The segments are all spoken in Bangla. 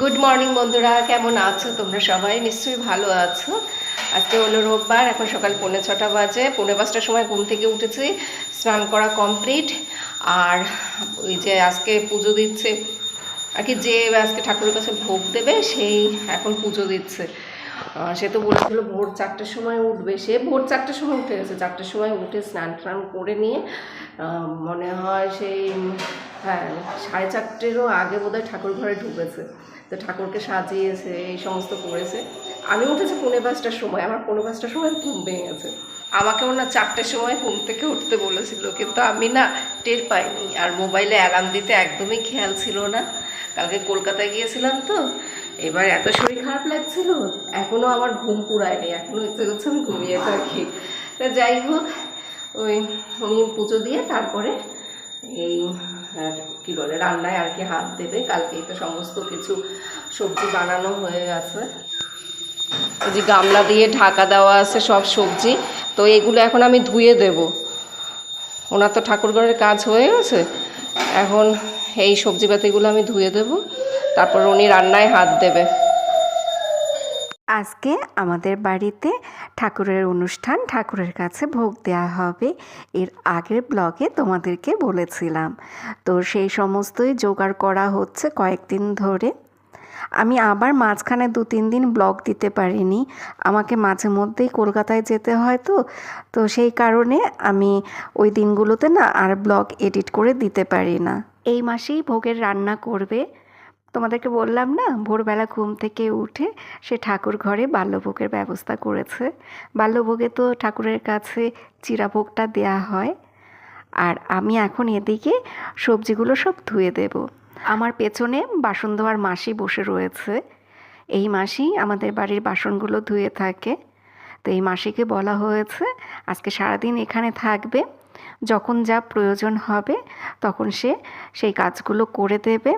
গুড মর্নিং বন্ধুরা। কেমন আছো? তোমরা সবাই নিশ্চয়ই ভালো আছো। আজকে হলো রোববার, এখন সকাল পৌনে ছটা বাজে। পৌনে পাঁচটার সময় ঘুম থেকে উঠেছি, স্নান করা কমপ্লিট। আর ওই যে আজকে পুজো দিচ্ছে, আর কি যে আজকে ঠাকুরের কাছে ভোগ দেবে, সেই এখন পুজো দিচ্ছে। সে তো বলেছিল ভোর চারটের সময় উঠবে। সে ভোর চারটের সময় উঠে গেছে। চারটের সময় উঠে স্নান টান করে নিয়ে মনে হয় সেই হ্যাঁ সাড়ে চারটেরও আগে বোধহয় ঠাকুর ঘরে ঢুকেছে। তো ঠাকুরকে সাজিয়েছে, এই সমস্ত করেছে। আমি উঠেছি পৌনে পাঁচটার সময়, আমার পৌনে পাঁচটার সময় ঘুম ভেঙে গেছে। আমাকে না চারটের সময় ঘুম থেকে উঠতে বলেছিল, কিন্তু আমি না টের পাইনি। আর মোবাইলে অ্যালার্ম দিতে একদমই খেয়াল ছিল না। কালকে কলকাতায় গিয়েছিলাম তো, এবার এত শরীর খারাপ লাগছিল এখনও আমার ঘুম পুরায়নি এখনও ইচ্ছে করছে আমি ঘুমিয়ে থাকি। তা যাই হোক, ওই উনি পুজো দিয়ে তারপরে এই কি বলে রান্নায় আর কি হাত দেবে? কালকেই তো সমস্ত কিছু সবজি বানানো হয়ে গেছে। যে গামলা দিয়ে ঢাকা দেওয়া আছে সব সবজি, তো এগুলো এখন আমি ধুয়ে দেব। ওনার তো ঠাকুরঘরের কাজ হয়ে গেছে। এখন এই সবজি পাতিগুলো আমি ধুয়ে দেব। তারপর উনি রান্নায় হাত দেবে। আজকে আমাদের বাড়িতে ঠাকুরের অনুষ্ঠান ঠাকুরের কাছে ভোগ দেওয়া হবে। এর আগের ব্লগে তোমাদেরকে বলেছিলাম। তো সেই সমস্তই জোগাড় করা হচ্ছে কয়েকদিন ধরে। আমি আবার মাঝখানে দু তিন দিন ব্লগ দিতে পারিনি। আমাকে মাঝে মধ্যেই কলকাতায় যেতে হয় তো। তো সেই কারণে আমি ওই দিনগুলোতে না আর ব্লগ এডিট করে দিতে পারি না। এই মাসেই ভোগের রান্না করবে। তোমাদেরকে বললাম না, ভোরবেলা ঘুম থেকে উঠে সে ঠাকুর ঘরে বাল্যভোগের ব্যবস্থা করেছে। বাল্যভোগে তো ঠাকুরের কাছে চিরাভোগটা দেয়া হয়। আর আমি এখন এদিকে সবজিগুলো সব ধুয়ে দেব। আমার পেছনে বাসন ধোয়ার মাসি বসে রয়েছে। এই মাসি আমাদের বাড়ির বাসনগুলো ধুয়ে থাকে। তো এই মাসিকে বলা হয়েছে, আজকে সারাদিন এখানে থাকবে। যখন যা প্রয়োজন হবে, তখন সে সেই কাজগুলো করে দেবে।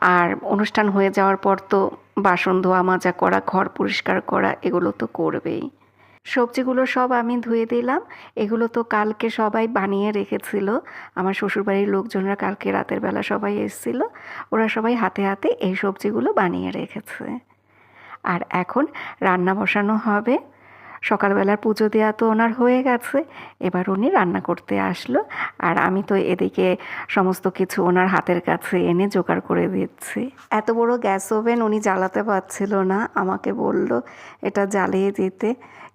আর অনুষ্ঠান হয়ে যাওয়ার পর তো বাসন ধোয়া, মাজা করা, ঘর পরিষ্কার করা, এগুলো তো করবেই। সবজিগুলো সব আমি ধুয়ে দিলাম। এগুলো তো কালকে সবাই বানিয়ে রেখেছিল। আমার শ্বশুরবাড়ির লোকজনরা কালকে রাতের বেলা সবাই এসেছিল। ওরা সবাই হাতে হাতে এই সবজিগুলো বানিয়ে রেখেছে। আর এখন রান্না বসানো হবে। সকালবেলার পুজো দেওয়া তো ওনার হয়ে গেছে। এবার উনি রান্না করতে আসলো। আর আমি তো এদিকে সমস্ত কিছু ওনার হাতের কাছে এনে জোগাড় করে দিচ্ছি। এত বড় গ্যাস ওভেন উনি জ্বালাতে পারছিল না। আমাকে বলল, এটা জ্বালিয়ে দিতে।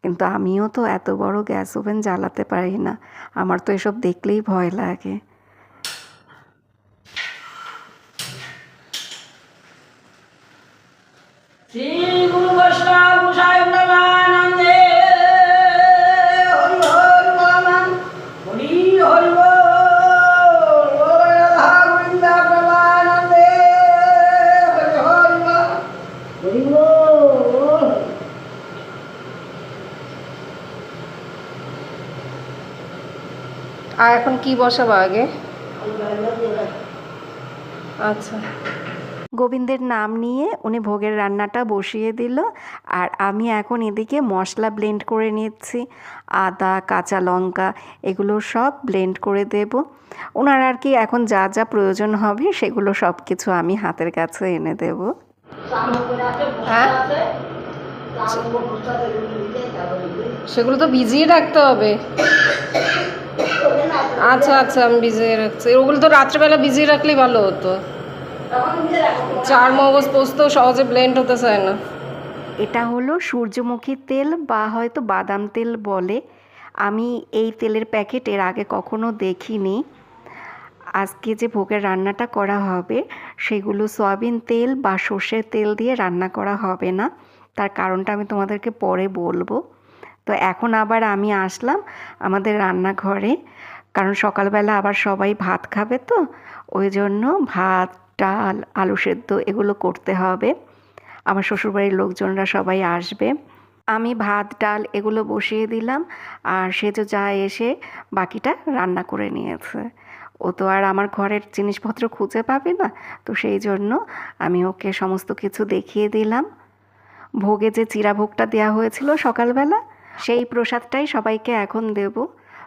কিন্তু আমিও তো এত বড় গ্যাস ওভেন জ্বালাতে পারি না। আমার তো এসব দেখলেই ভয় লাগে। এখন কি বসাবো আগে? আচ্ছা। গোবিন্দের নাম নিয়ে উনি ভোগের রান্নাটা বসিয়ে দিল আর আমি এখন এদিকে মশলা ব্লেন্ড করে নিচ্ছি। আদা কাঁচা লঙ্কা এগুলো সব ব্লেন্ড করে দেব। ওনার আর কি এখন যা যা প্রয়োজন হবে সেগুলো সব কিছু আমি হাতের কাছে এনে দেব। হ্যাঁ? সেগুলো তো ভিজিয়ে রাখতে হবে। আচ্ছা আচ্ছা আমি ভিজিয়ে রাখছি। ওগুলো তো রাত্রেবেলা ভিজিয়ে রাখলেই ভালো হতো। চার মগজ পোস্ত সহজে ব্লেন্ড হতে চায় না। এটা হলো সূর্যমুখী তেল বা হয়তো বাদাম তেল বলে। আমি এই তেলের প্যাকেট এর আগে কখনো দেখিনি। আজকে যে ভোগের রান্নাটা করা হবে, সেগুলো সয়াবিন তেল বা সর্ষের তেল দিয়ে রান্না করা হবে না। তার কারণটা আমি তোমাদেরকে পরে বলব। তো এখন আবার আমি আসলাম আমাদের রান্নাঘরে। কারণ সকালবেলা আবার সবাই ভাত খাবে তো, ওই জন্য ভাত, ডাল, আলু সেদ্ধ এগুলো করতে হবে। আমার শ্বশুরবাড়ির লোকজনরা সবাই আসবে। আমি ভাত, ডাল এগুলো বসিয়ে দিলাম আর সে তো যা এসে বাকিটা রান্না করে নিয়েছে। ও তো আর আমার ঘরের জিনিসপত্র খুঁজে পাবে না, তো সেই জন্য আমি ওকে সমস্ত কিছু দেখিয়ে দিলাম। ভোগে যে চিরাভোগটা দেওয়া হয়েছিল সকালবেলা, সেই প্রসাদটাই সবাইকে এখন দেব।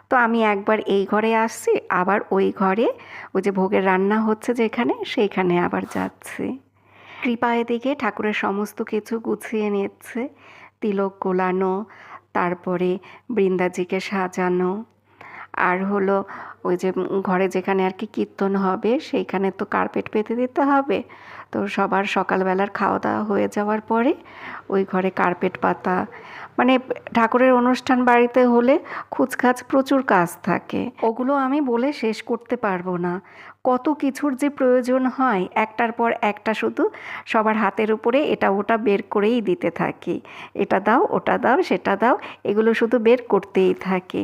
তো আমি একবার এই ঘরে আসছি, আবার ওই ঘরে। ওই যে ভোগের রান্না হচ্ছে যেখানে, সেইখানে আবার যাচ্ছি। কৃপা এদিকে ঠাকুরের সমস্ত কিছু গুছিয়ে নিচ্ছে। তিলক গোলানো, তারপরে বৃন্দাজিকে সাজানো। আর হলো ওই যে ঘরে যেখানে আর কি কীর্তন হবে, সেইখানে তো কার্পেট পেতে দিতে হবে। তো সবার সকালবেলার খাওয়া দাওয়া হয়ে যাওয়ার পরে ওই ঘরে কার্পেট পাতা মানে ঠাকুরের অনুষ্ঠান বাড়িতে হলে খুচখাচ প্রচুর কাজ থাকে। ওগুলো আমি বলে শেষ করতে পারব না। কত কিছুর যে প্রয়োজন হয়, একটার পর একটা শুধু সবার হাতের উপরে এটা ওটা বের করেই দিতে থাকি। এটা দাও, ওটা দাও, সেটা দাও, এগুলো শুধু বের করতেই থাকি।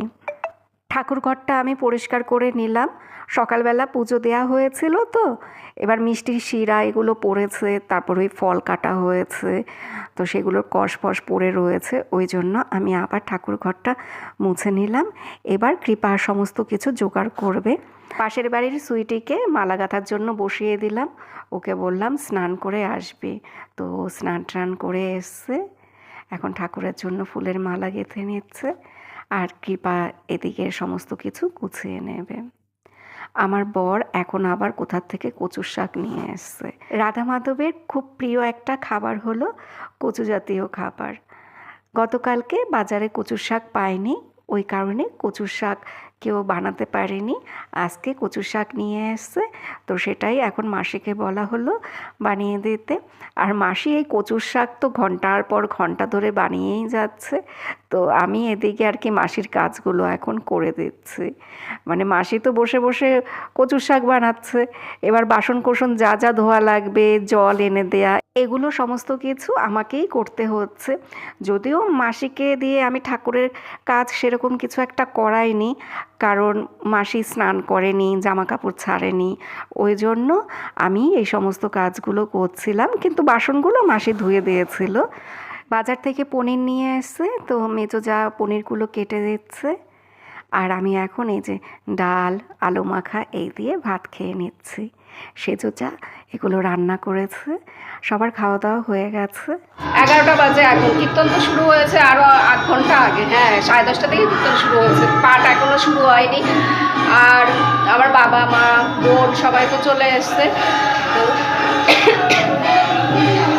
ঠাকুর ঘরটা আমি পরিষ্কার করে নিলাম। সকালবেলা পুজো দেওয়া হয়েছিল তো। এবার মিষ্টির শিরা এগুলো পড়েছে, তারপর ওই ফল কাটা হয়েছে। তো সেগুলোর কষ ফস পড়ে রয়েছে, ওই জন্য আমি আবার ঠাকুর ঘরটা মুছে নিলাম। এবার কৃপা সমস্ত কিছু জোগাড় করবে। পাশের বাড়ির সুইটিকে মালা গাঁথার জন্য বসিয়ে দিলাম। ওকে বললাম, স্নান করে আসবে। তো স্নান টান করে এসছে। এখন ঠাকুরের জন্য ফুলের মালা গেঁথে নিচ্ছে। আর কৃপা এদিকে সমস্ত কিছু গুছিয়ে নেবে। আমার বর এখন আবার কোথার থেকে কচুর শাক নিয়ে এসছে। রাধা মাধবের খুব প্রিয় একটা খাবার হলো কচু জাতীয় খাবার। গতকালকে বাজারে কচুর শাক পায়নি ওই কারণে কচুর শাক কেউ বানাতে পারেনি। আজকে কচুর শাক নিয়ে এসছে। তো সেটাই এখন মাসিকে বলা হলো বানিয়ে দিতে। আর মাসি এই কচুর শাক তো ঘণ্টার পর ঘণ্টা ধরে বানিয়েই যাচ্ছে। তো আমি এদিকে আর কি মাসির কাজগুলো এখন করে দিচ্ছি। মানে মাসি তো বসে বসে কচুর শাক বানাচ্ছে। এবার বাসন কোসন যা যা ধোয়া লাগবে, জল এনে দেয়া, এগুলো সমস্ত কিছু আমাকেই করতে হচ্ছে। যদিও মাসিকে দিয়ে আমি ঠাকুরের কাজ সেরকম কিছু একটা করাইনি। কারণ মাসি স্নান করেনি জামা কাপড় ছাড়েনি। ওই জন্য আমি এই সমস্ত কাজগুলো করছিলাম, কিন্তু বাসনগুলো মাসি ধুয়ে দিয়েছিল। বাজার থেকে পনির নিয়ে এসছে, তো মেজো যা পনিরগুলো কেটে দিচ্ছে। আর আমি এখন এই যে ডাল, আলু মাখা, এই দিয়ে ভাত খেয়ে নিচ্ছি। সেজো যা এগুলো রান্না করেছে। সবার খাওয়া দাওয়া হয়ে গেছে। এগারোটা বাজে এখন। কীর্তন তো শুরু হয়েছে আরও আধ ঘণ্টা আগে। হ্যাঁ সাড়ে দশটা থেকে কীর্তন শুরু হয়েছে। পাট এখনও শুরু হয়নি। আর আমার বাবা, মা, বোন সবাই তো চলে এসছে।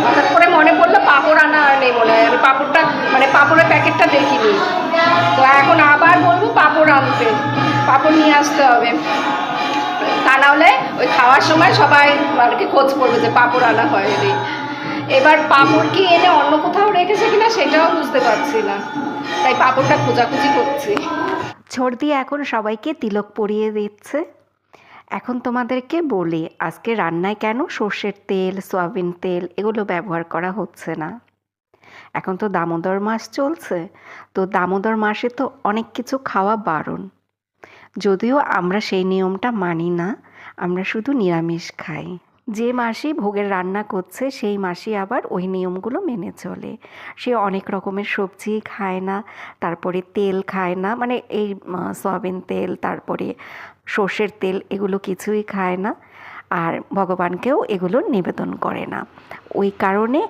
হঠাৎ করে মনে পড়ল পাঁপড় আনা আর নেই মনে হয়। আমি পাঁপড়টা মানে পাঁপড়ের প্যাকেটটা দেখিনি। তো এখন আবার বলব পাঁপড় আনতে। পাঁপড় নিয়ে আসতে হবে। তা নাহলে ওই খাওয়ার সময় সবাই আর কি খোঁজ করবে যে পাঁপড় আনা হয়নি। এবার পাঁপড় কি এনে অন্য কোথাও রেখেছে কিনা সেটাও বুঝতে পারছি না। তাই পাঁপড়টা খোঁজাখুঁজি করছি। ছর্দি এখন সবাইকে তিলক পরিয়ে দিচ্ছে। এখন তোমাদেরকে বলি, আজকে রান্নায় কেন সর্ষের তেল, সয়াবিন তেল এগুলো ব্যবহার করা হচ্ছে না? এখন তো দামোদর মাস চলছে, তো দামোদর মাসে তো অনেক কিছু খাওয়া বারণ। যদিও আমরা সেই নিয়মটা মানি না আমরা শুধু নিরামিষ খাই। যে মাসি ভোগের রান্না করছে, সেই মাসি আবার ওই নিয়মগুলো মেনে চলে। সে অনেক রকমের সবজি খায় না, তারপরে তেল খায় না মানে এই সয়াবিন তেল, তারপরে সর্ষের তেল এগুলো কিছুই খায় না। আর ভগবানকেও এগুলো নিবেদন করে না। ওই কারণে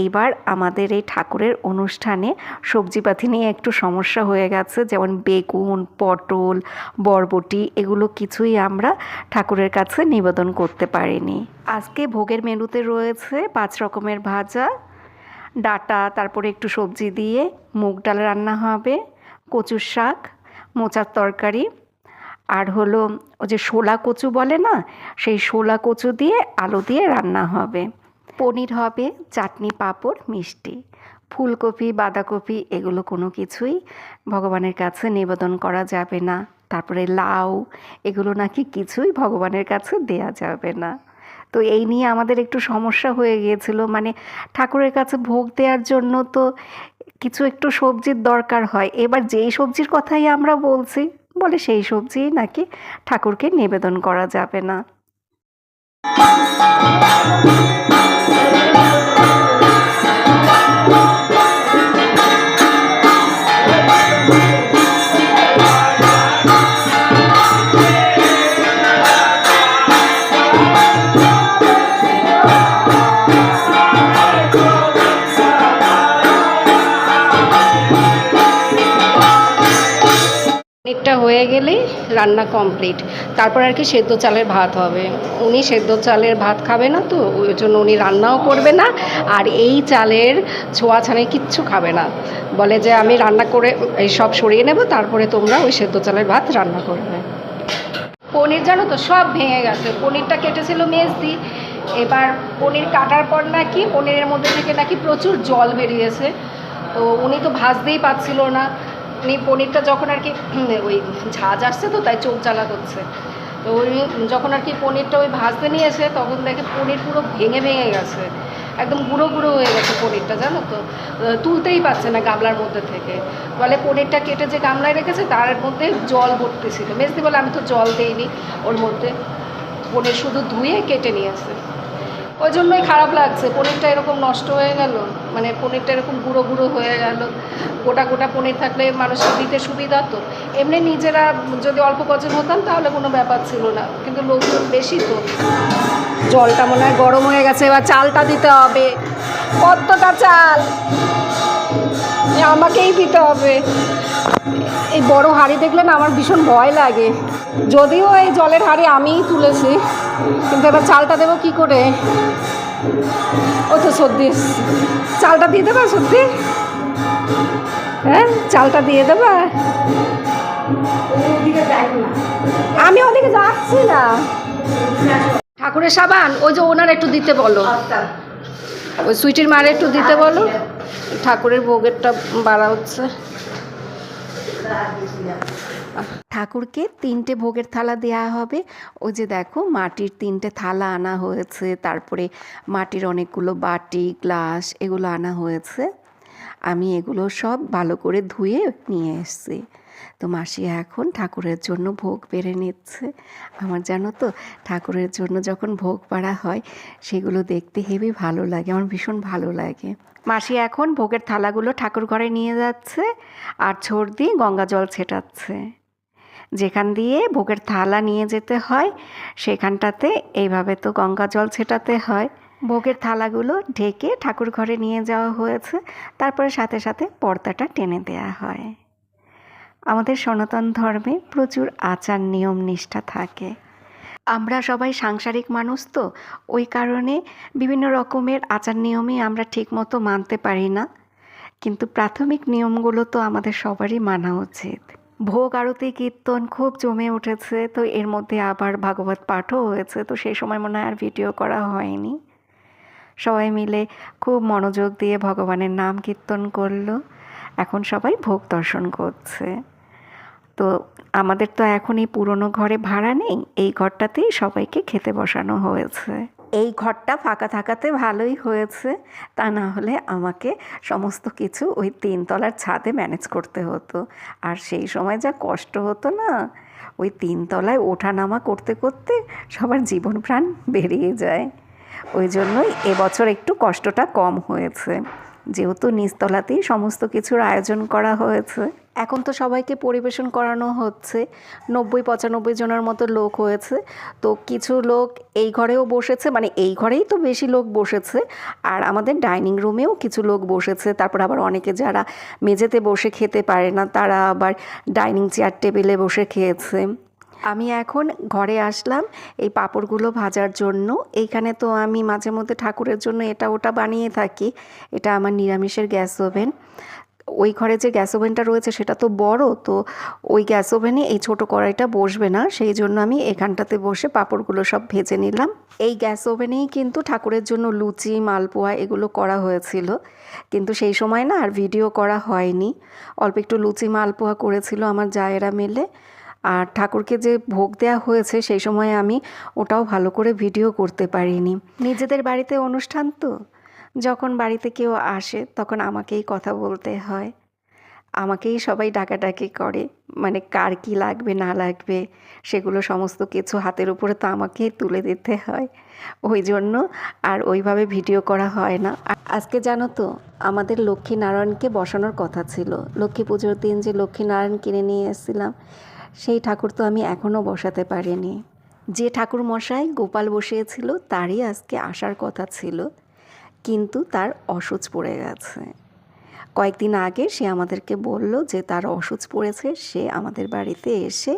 এইবার আমাদের এই ঠাকুরের অনুষ্ঠানে সবজিপাতি নিয়ে একটু সমস্যা হয়ে গেছে, যেমন বেগুন, পটল, বরবটি, এগুলো কিছুই আমরা ঠাকুরের কাছে নিবেদন করতে পারিনি। আজকে ভোগের মেনুতে রয়েছে পাঁচ রকমের ভাজা, ডাটা, তারপরে একটু সবজি দিয়ে মুগ ডাল রান্না হবে, কচুর শাক, মোচার তরকারি, আর হলো ওই যে শোলা কচু বলে না, সেই শোলা কচু দিয়ে আলু দিয়ে রান্না হবে। পনির হবে, চাটনি, পাঁপড়, মিষ্টি। ফুলকপি, বাঁধাকপি, এগুলো কোনো কিছুই ভগবানের কাছে নিবেদন করা যাবে না। তারপরে লাউ, এগুলো নাকি কিছুই ভগবানের কাছে দেয়া যাবে না। তো এই নিয়ে আমাদের একটু সমস্যা হয়ে গিয়েছিল। মানে ঠাকুরের কাছে ভোগ দেওয়ার জন্য তো কিছু একটু সবজির দরকার হয়। এবার যেই সবজির কথাই আমরা বলছি, বলে সেই সবজিই নাকি ঠাকুরকে নিবেদন করা যাবে না। Thank you. পনিরটা হয়ে গেলেই রান্না কমপ্লিট তারপর আর কি সেদ্ধ চালের ভাত হবে। উনি সেদ্ধ চালের ভাত খাবে না তো, ওই জন্য উনি রান্নাও করবে না, আর এই চালের ছোঁয়া ছানে কিচ্ছু খাবে না। বলে যে আমি রান্না করে এই সব সরিয়ে নেব, তারপরে তোমরা ওই সেদ্ধ চালের ভাত রান্না করবে। পনির জানো তো, সব ভেঙে গেছে। পনিরটা কেটেছিল মেজদি এবার পনির কাটার পর নাকি পনিরের মধ্যে থেকে নাকি প্রচুর জল বেরিয়েছে। তো উনি তো ভাজতেই পাচ্ছিল না। উনি পনিরটা যখন আর কি ওই ঝাঁজ আসছে তো, তাই চোখ জ্বালা করছে। তো উনি যখন আর কি পনিরটা ওই ভাজতে নিয়েছে তখন দেখে পনির পুরো ভেঙে ভেঙে গেছে। একদম গুঁড়ো গুঁড়ো হয়ে গেছে পনিরটা, জানো তো? তুলতেই পারছে না গামলার মধ্যে থেকে। বলে পনিরটা কেটে যে গামলায় রেখেছে, তার মধ্যে জল ভর্তি ছিল মেজদি বলে, আমি তো জল দিইনি। ওর মধ্যে পনির শুধু ধুয়ে কেটে নিয়েছে ওই জন্যই খারাপ লাগছে। পনিরটা এরকম নষ্ট হয়ে গেল। মানে পনিরটা এরকম গুঁড়ো গুঁড়ো হয়ে গেল। গোটা গোটা পনির থাকলে মানুষকে দিতে সুবিধা তো। এমনি নিজেরা যদি অল্প কজন হতাম তাহলে কোনো ব্যাপার ছিল না। কিন্তু লোকজন বেশি তো। জলটা মনে হয় গরম হয়ে গেছে। এবার চালটা দিতে হবে। কতটা চাল। আমাকেই দিতে হবে। এই বড় হাঁড়ি দেখলে না আমার ভীষণ ভয় লাগে। যদিও এই জলের হাঁড়ি আমিই তুলেছি কিন্তু এবার চালটা দেবো কি করে? ও তো সর্দি। চালটা দিয়ে দেবা সত্যি হ্যাঁ চালটা দিয়ে দেবা? আমি ওদিকে যাচ্ছি না। ঠাকুরের সাবান ওই যে ওনার একটু দিতে বলো। আচ্ছা। ওই সুইটির মারে একটু দিতে বলো। ঠাকুরের ভোগেরটা বাড়া হচ্ছে। ঠাকুরকে তিনটে ভোগের থালা দেয়া হবে। ও যে দেখো, মাটির তিনটে থালা আনা হয়েছে, তারপরে মাটির অনেকগুলো বাটি, গ্লাস এগুলো আনা হয়েছে। আমি এগুলো সব ভালো করে ধুয়ে নিয়ে এসেছি। তো মাসি এখন ঠাকুরের জন্য ভোগ বেড়ে নিচ্ছে। আমার জানো তো, ঠাকুরের জন্য যখন ভোগ বাড়া হয়, সেগুলো দেখতে হেবি ভালো লাগে, আমার ভীষণ ভালো লাগে। মাসি এখন ভোগের থালাগুলো ঠাকুর ঘরে নিয়ে যাচ্ছে আর ছোট দিয়ে গঙ্গা জল ছেটাচ্ছে। যেখান দিয়ে ভোগের থালা নিয়ে যেতে হয়, সেখানটাতে এইভাবে তো গঙ্গা জল ছেটাতে হয়। ভোগের থালাগুলো ঢেকে ঠাকুর ঘরে নিয়ে যাওয়া হয়েছে, তারপরে সাথে সাথে পর্দাটা টেনে দেয়া হয়। আমাদের সনাতন ধর্মে প্রচুর আচার নিয়ম নিষ্ঠা থাকে। আমরা সবাই সাংসারিক মানুষ তো, ওই কারণে বিভিন্ন রকমের আচার নিয়মই আমরা ঠিকমতো মানতে পারি না। কিন্তু প্রাথমিক নিয়মগুলো তো আমাদের সবারই মানা উচিত। ভোগ, আরতি, কীর্তন খুব জমে উঠেছে, তো এর মধ্যে আবার ভাগবত পাঠও হয়েছে, তো সেই সময় মনে হয় আর ভিডিও করা হয়নি। সবাই মিলে খুব মনোযোগ দিয়ে ভগবানের নাম কীর্তন করল। এখন সবাই ভোগ দর্শন করছে। তো আমাদের তো এখন এই পুরনো ঘরে ভাড়া নেই, এই ঘরটাতেই সবাইকে খেতে বসানো হয়েছে। এই ঘরটা ফাঁকা থাকাতে ভালোই হয়েছে, তা না হলে আমাকে সমস্ত কিছু ওই তিনতলার ছাদে ম্যানেজ করতে হতো। আর সেই সময় যা কষ্ট হতো না, ওই তিনতলায় ওঠা নামা করতে করতে সবার জীবন প্রাণ বেরিয়ে যায়। ওই জন্যই এবছর একটু কষ্টটা কম হয়েছে। যেহেতু নিচতলাতেই সমস্ত কিছুর আয়োজন করা হয়েছে। এখন তো সবাইকে পরিবেশন করানো হচ্ছে। নব্বই পঁচানব্বই জনের মতো লোক হয়েছে। তো কিছু লোক এই ঘরেও বসেছে মানে এই ঘরেই তো বেশি লোক বসেছে। আর আমাদের ডাইনিং রুমেও কিছু লোক বসেছে। তারপর আবার অনেকে যারা মেঝেতে বসে খেতে পারে না, তারা আবার ডাইনিং চেয়ার টেবিলে বসে খেয়েছে। আমি এখন ঘরে আসলাম এই পাঁপড়গুলো ভাজার জন্য। এইখানে তো আমি মাঝে মধ্যে ঠাকুরের জন্য এটা ওটা বানিয়ে থাকি। এটা আমার নিরামিষের গ্যাস ওভেন। ওই ঘরে যে গ্যাস ওভেনটা রয়েছে সেটা তো বড়, তো ওই গ্যাস ওভেনে এই ছোট কড়াইটা বসবে না। সেই জন্য আমি এখানটাতে বসে পাঁপড়গুলো সব ভেজে নিলাম। এই গ্যাস ওভেনেই কিন্তু ঠাকুরের জন্য লুচি, মালপোয়া এগুলো করা হয়েছিল। কিন্তু সেই সময় না আর ভিডিও করা হয়নি। অল্প একটু লুচি, মালপোয়া করেছিল আমার জায়েরা মিলে। আর ঠাকুরকে যে ভোগ দেওয়া হয়েছে সেই সময় আমি ওটাও ভালো করে ভিডিও করতে পারিনি। নিজেদের বাড়িতে অনুষ্ঠান তো? যখন বাড়িতে কেউ আসে তখন আমাকেই কথা বলতে হয়। আমাকেই সবাই ডাকাডাকি করে। মানে কার কি লাগবে না লাগবে সেগুলো সমস্ত কিছু হাতের উপরে তো আমাকেই তুলে দিতে হয়। ওই জন্য আর ওইভাবে ভিডিও করা হয় না। আজকে জানো তো আমাদের লক্ষ্মী নারায়ণকে বসানোর কথা ছিল। লক্ষ্মী পুজোর দিন যে লক্ষ্মী নারায়ণ কিনে নিয়ে এসেছিলাম সেই ঠাকুর তো আমি এখনও বসাতে পারিনি। যে ঠাকুর মশাই গোপাল বসিয়েছিল, তারই আজকে আসার কথা ছিল, কিন্তু তার অসুচ পড়ে গেছে। কয়েকদিন আগে সে আমাদেরকে বলল যে তার অসুচ পড়েছে, সে আমাদের বাড়িতে এসে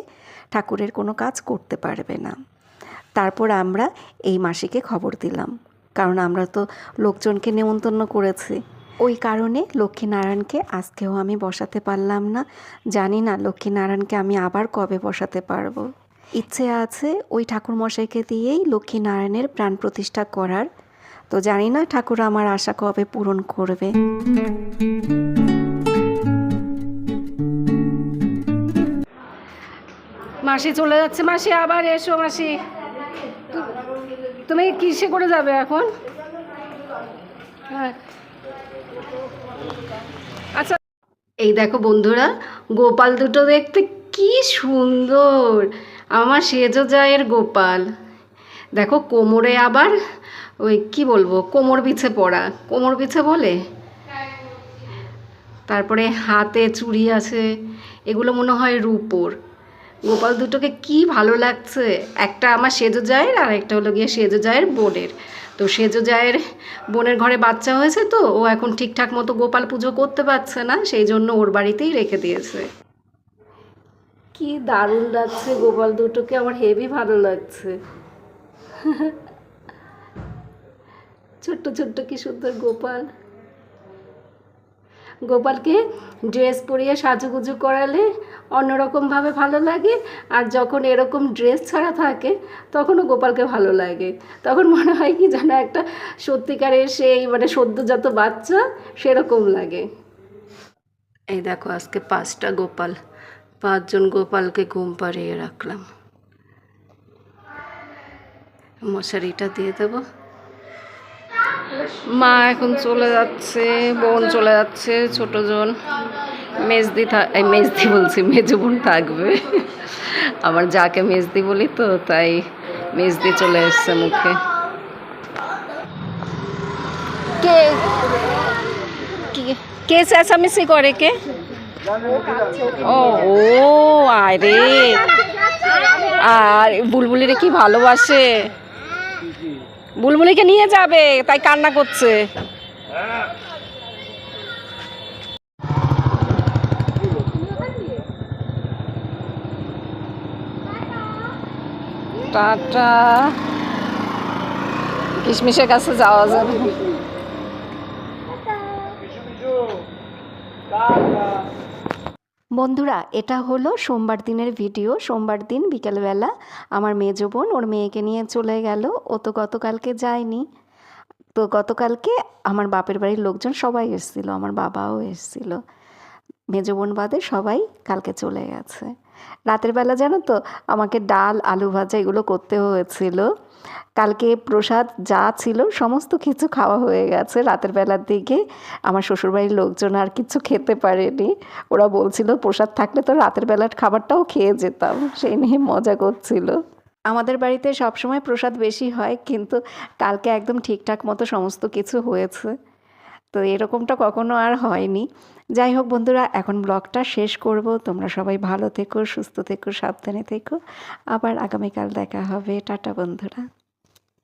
ঠাকুরের কোনো কাজ করতে পারবে না। তারপর আমরা এই মাসিকে খবর দিলাম, কারণ আমরা তো লোকজনকে নেমন্তন্ন করেছি। ওই কারণে লক্ষ্মীনারায়ণকে আজকেও আমি বসাতে পারলাম না। জানি না লক্ষ্মীনারায়ণকে আমি আবার কবে বসাতে পারব। ইচ্ছে আছে ওই ঠাকুরমশাইকে দিয়েই লক্ষ্মীনারায়ণের প্রাণ প্রতিষ্ঠা করার। তো জানি না ঠাকুর আমার আশা কবে পূরণ করবে। মাসি চলে যাচ্ছে। মাসি, আবার এসো মাসি। তুমি কিসে করে যাবে এখন? হ্যাঁ আচ্ছা এই দেখো বন্ধুরা, গোপাল দুটো দেখতে কি সুন্দর। আমার সেজো জায়ের গোপাল। দেখো কোমরে আবার ওই কি বলব, কোমর বিছে পড়া। কোমর বিছে বলে? তারপরে হাতে চুড়ি আছে, এগুলো মনে হয় রূপোর। গোপাল দুটোকে কি ভালো লাগছে? একটা আমার সেজো জায়ের আর একটা হলো গিয়ে সেজো জায়ের বোনের। তো সেজো জায়ের বোনের ঘরে বাচ্চা হয়েছে তো, ও এখন ঠিকঠাক মতো গোপাল পুজো করতে পারছে না, সেই জন্য ওর বাড়িতেই রেখে দিয়েছে। কি দারুণ লাগছে গোপাল দুটোকে, আমার হেভি ভালো লাগছে। ছোট্ট ছোট্ট কি সুন্দর গোপাল। গোপালকে ড্রেস পরিয়ে সাজুগুজু করালে অন্যরকমভাবে ভালো লাগে, আর যখন এরকম ড্রেস ছাড়া থাকে, তখনও গোপালকে ভালো লাগে। তখন মনে হয় কি যেন একটা সত্যিকারের সেই মানে সদ্যজাত বাচ্চা সেরকম লাগে। এই দেখো আজকে পাঁচটা গোপাল, পাঁচজন গোপালকে ঘুম পাড়িয়ে রাখলাম। মশারিটা দিয়ে দেবো। মা এখন চলে যাচ্ছে, বোন চলে যাচ্ছে, ছোট জন। মেজদি থাক মেজদি বলছি, মেজো বোন থাকবে। আমার যাকে মেজদি বলি তো, তাই মেজদি চলে এসছে মুখে। কে- কে চেঁচামেচি করে, কে? ও ও, আরে। আর বুলবুলিরে কি ভালোবাসে? বুলবুলিকে নিয়ে যাবে তাই কান্না করছে। টাটা। কিশমিশের কাছে যাওয়া যাবে। না। বন্ধুরা, এটা হলো সোমবার দিনের ভিডিও। সোমবার দিন বিকেলবেলা আমার মেজো বোন ওর মেয়েকে নিয়ে চলে গেল। ও তো গতকালকে যায়নি। তো গতকালকে আমার বাপের বাড়ির লোকজন সবাই এসেছিল, আমার বাবাও এসেছিল। মেজো বোন বাদে সবাই কালকে চলে গেছে। রাতের বেলা জানো তো আমাকে ডাল, আলু ভাজা এগুলো করতে হয়েছিল। কালকে প্রসাদ যা ছিল সমস্ত কিছু খাওয়া হয়ে গেছে রাতের বেলার দিকে। আমার শ্বশুরবাড়ির লোকজন আর কিছু খেতে পারেনি। ওরা বলছিল, প্রসাদ থাকলে তো রাতের বেলার খাবারটাও খেয়ে যেতাম। সেই নিয়ে মজা করছিল। আমাদের বাড়িতে সবসময় প্রসাদ বেশি হয়, কিন্তু কালকে একদম ঠিকঠাক মতো সমস্ত কিছু হয়েছে। তো এরকমটা কখনো আর হয়নি। যাই হোক বন্ধুরা, এখন ব্লগটা শেষ করব। তোমরা সবাই ভালো থেকো, সুস্থ থেকো, সাবধানে থেকো। আবার আগামীকাল দেখা হবে। টাটা বন্ধুরা।